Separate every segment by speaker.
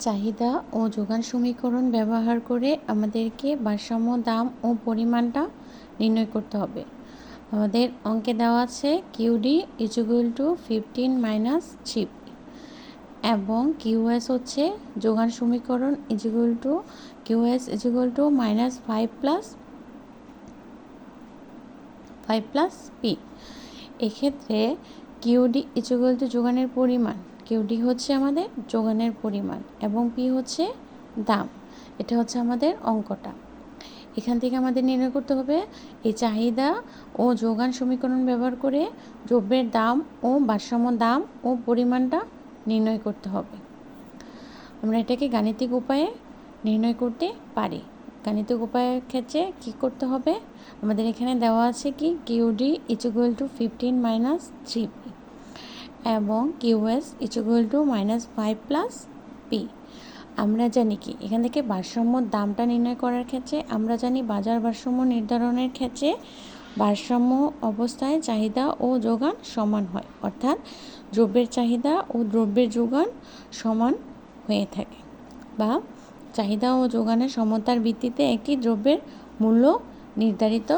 Speaker 1: চাহিদা ও যোগান সমীকরণ ব্যবহার করে আমাদেরকে ভারসাম্য, দাম ও পরিমাণটা নির্ণয় করতে হবে। আমাদের অঙ্কে দেওয়া আছে QD equal to fifteen minus three এবং কিউএস হচ্ছে যোগান সমীকরণ equal to QS equal to minus five plus five plus P এক্ষেত্রে কিউডি ইজুগুল টু যোগানের পরিমাণ কিউডি হচ্ছে আমাদের যোগানের পরিমাণ এবং পি হচ্ছে দাম। এটা হচ্ছে আমাদের অঙ্কটা। এখান থেকে আমাদের নির্ণয় করতে হবে এই চাহিদা ও যোগান সমীকরণ ব্যবহার করে দ্রব্যের দাম ও ভারসাম্য দাম ও পরিমাণটা নির্ণয় করতে হবে। আমরা এটাকে গাণিতিক উপায়ে নির্ণয় করতে পারি। গাণিতিক উপায়ের ক্ষেত্রে কি করতে হবে? আমাদের এখানে দেওয়া আছে কি, QD equal to fifteen minus three P এবং QS equal to minus five plus P আমরা জানি কি, এখান থেকে ভারসাম্য দামটা নির্ণয় করার ক্ষেত্রে, আমরা জানি বাজার ভারসাম্য নির্ধারণের ক্ষেত্রে ভারসাম্য অবস্থায় চাহিদা ও যোগান সমান হয়। অর্থাৎ দ্রব্যের চাহিদা ও দ্রব্যের যোগান সমান হয়ে থাকে বা চাহিদা ও যোগানের সমতার ভিত্তিতে একটি দ্রব্যের মূল্য নির্ধারিত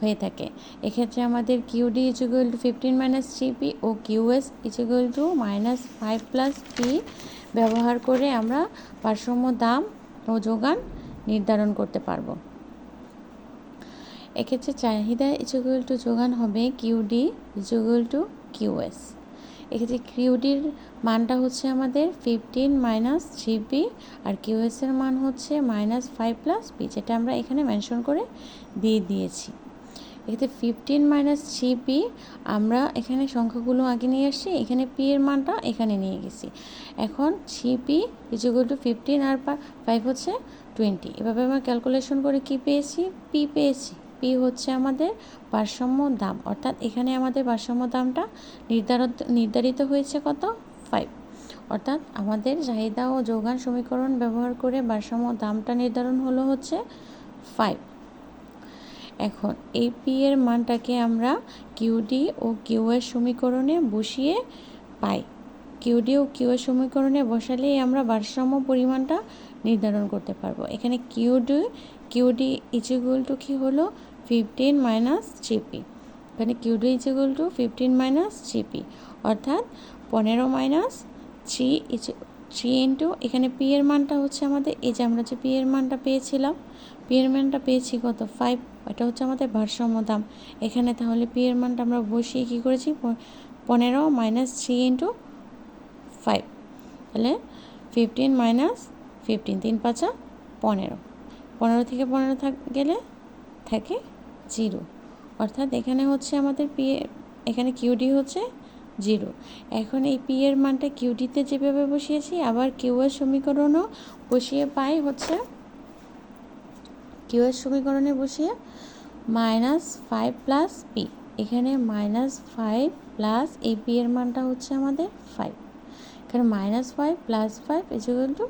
Speaker 1: হয়ে থাকে। এক্ষেত্রে আমাদের QD equal to fifteen minus three P O QS equal to minus five plus P ব্যবহার করে আমরা ভারসাম্য দাম ও যোগান নির্ধারণ করতে পারব। এক্ষেত্রে চাহিদা ইকুয়াল টু যোগান হবে কিউডি ইকুয়াল টু কিউএস এক্ষেত্রে কিউডির মানটা হচ্ছে আমাদের ফিফটিন মাইনাস থ্রি পি আর কিউএসের মান হচ্ছে মাইনাস ফাইভ প্লাস পি যেটা আমরা এখানে মেনশন করে দিয়ে দিয়েছি। এক্ষেত্রে ফিফটিন মাইনাস থ্রি পি আমরা এখানে সংখ্যাগুলো আগে নিয়ে আসছি, এখানে পি এর মানটা এখানে নিয়ে গেছি। এখন three P equal to fifteen R five হচ্ছে টোয়েন্টি এভাবে আমরা ক্যালকুলেশন করে কি পেয়েছি? পি পেয়েছি। পি হচ্ছে আমাদের ভারসাম্য দাম। অর্থাৎ এখানে আমাদের ভারসাম্য দামটা নির্ধারিত নির্ধারিত হয়েছে কত? ফাইভ অর্থাৎ আমাদের চাহিদা ও যোগান সমীকরণ ব্যবহার করে ভারসাম্য দামটা নির্ধারণ হলো হচ্ছে ফাইভ এখন এই পি এর মানটাকে আমরা কিউডি ও কিউ এর সমীকরণে বসিয়ে পাই। কিউডি ও কিউ এর সমীকরণে বসালেই আমরা ভারসাম্য পরিমাণটা নির্ধারণ করতে পারব। এখানে কিউডি কিউডি ইজিগুল টু কী হলো? ফিফটিন মাইনাস থ্রি এখানে QD equal to fifteen minus three অর্থাৎ পনেরো মাইনাস থ্রি থ্রি ইন্টু এখানে পি এর মানটা হচ্ছে আমাদের, এই যে আমরা যে পি এর মানটা পেয়েছিলাম পি এর মানটা পেয়েছি কত? ফাইভ এটা হচ্ছে আমাদের ভারসাম্য দাম। এখানে তাহলে পি এর মানটা আমরা বসিয়ে কী করেছি? পনেরো মাইনাস থ্রি ইন্টু ফাইভ তাহলে ফিফটিন মাইনাস ফিফটিন তিন পাঁচা পনেরো। পনেরো থেকে পনেরো থাক গেলে থাকে জিরো অর্থাৎ এখানে হচ্ছে আমাদের পি এখানে কিউডি হচ্ছে জিরো এখন এই পি এর মানটা কিউডিতে যেভাবে বসিয়েছি, আবার কিউ এর সমীকরণও বসিয়ে পাই হচ্ছে কিউ এর সমীকরণে বসিয়ে মাইনাস ফাইভ প্লাস পি এখানে মাইনাস ফাইভ প্লাস এই পি এর মানটা হচ্ছে আমাদের ফাইভ এখানে minus five plus five equal to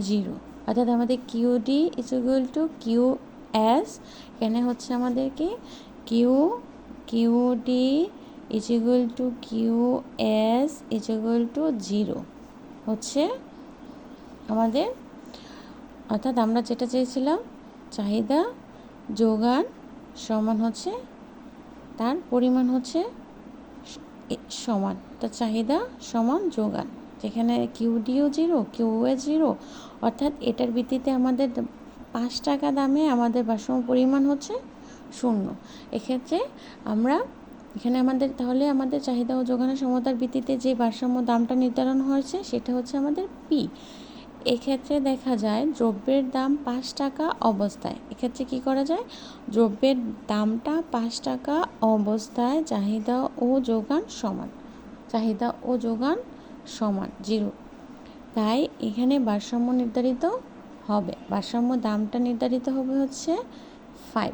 Speaker 1: zero অর্থাৎ আমাদের QD equal to Q S এখানে হচ্ছে আমাদের কি? Q QD equal to Q S equal to zero হচ্ছে আমাদের, অর্থাৎ আমরা যেটা চেয়েছিলাম চাহিদা, যোগান, সমান হচ্ছে, তার পরিমাণ হচ্ছে সমান। তার চাহিদা সমান যোগান, যেখানে কিউডিও জিরো কিউএ জিরো, অর্থাৎ এটার ভিত্তিতে আমাদের পাঁচ টাকা দামে আমাদের ভারসাম্য পরিমাণ হচ্ছে শূন্য। এক্ষেত্রে আমরা, এখানে আমাদের, তাহলে আমাদের চাহিদা ও যোগানের সমতার ভিত্তিতে যে ভারসাম্য দামটা নির্ধারণ হয়েছে, সেটা হচ্ছে আমাদের পি। এক্ষেত্রে দেখা যায় দ্রব্যের দাম পাঁচ টাকা অবস্থায়। এক্ষেত্রে কি করা যায়? দ্রব্যের দামটা পাঁচ টাকা অবস্থায় চাহিদা ও যোগান সমান। চাহিদা ও যোগান সমান, জিরো। তাই এখানে ভারসাম্য নির্ধারিত হবে। ভারসাম্য দামটা নির্ধারিত হবে হচ্ছে ফাইভ